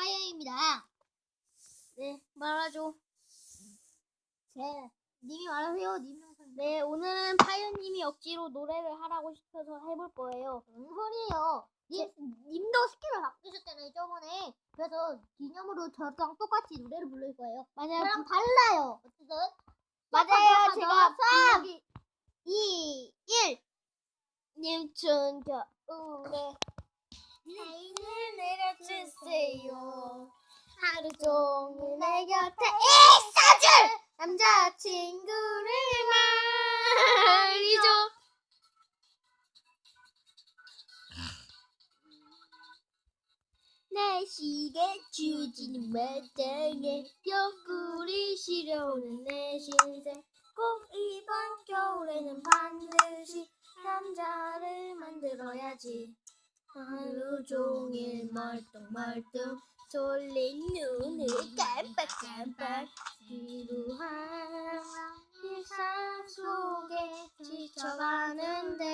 하영입니다. 네, 말하죠. 제 님이 말하세요. 님 영상. 네, 오늘은 파이어님이 억지로 노래를 하라고 시켜서 해볼 거예요. 무슨 소리예요? 님, 님도 스킬을 바꾸셨잖아요 저번에. 그래서 기념으로 저랑 똑같이 노래를 부를 거예요. 맞아요. 저랑 달라요. 어쨌든 맞아요. 제가 3, 여기 2, 1. 님춘 겨울에 주세요. 하루 종일 내 곁에 있어줄 남자친구를 말이죠. 날씨가 주지는 마땅해 옆구리 시려오는 내 신세 꼭 이번 겨울에는 반드시 남자를 만들어야지 하루 종일 멀뚱멀뚱 졸린 눈을 깜빡깜빡 지루한 일상 속에 지쳐가는데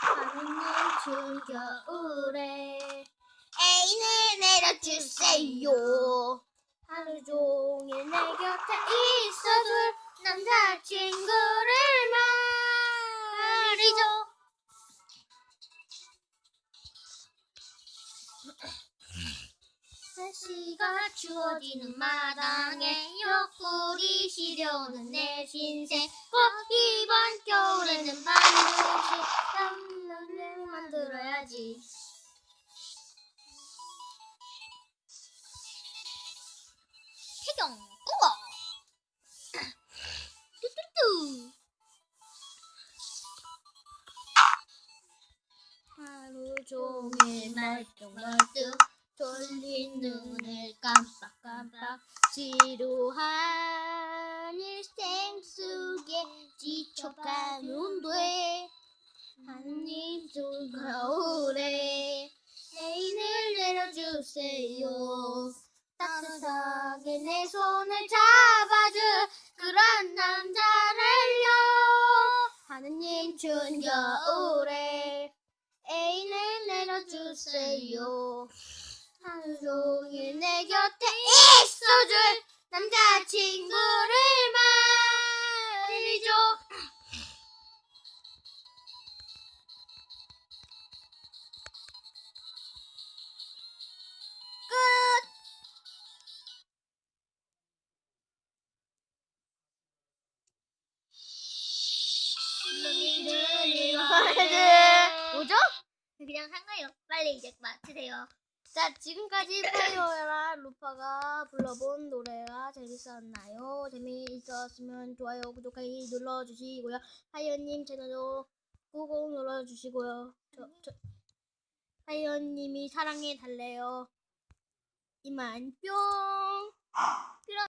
하느님 추운 겨울에 애인을 내려주세요. 하루 종일 내 곁에 있어줄 남자친구를 날씨가 추워지는 마당에 옆구리 시려오는 내 신세 꼭 이번 겨울에는 반드시 남자를 만들어야지 태경 우와. 뚜뚜뚜. 하루 종일 말똥말똥 졸린 눈을 깜빡깜빡 지루한 일생 속에 지쳐가는데 하느님 좋은 겨울에 애인을 내려주세요 따뜻하게 내 손을 잡아줄 그런 남자를요 하느님 추운 겨울에 애인을 내려주세요. 하루 종일 내 곁에 있어줄 남자친구를 말이죠. 끝! 뭐죠? 그냥 한 거예요. 빨리 이제 맞추세요. 자, 지금까지 파이어랑 루파가 불러본 노래가 재밌었나요? 재미있었으면 좋아요, 구독하기 눌러주시고요. 파이어님 채널도 꾹꾹 눌러주시고요. 저, 저, 파이어님이 사랑해 달래요. 이만 뿅!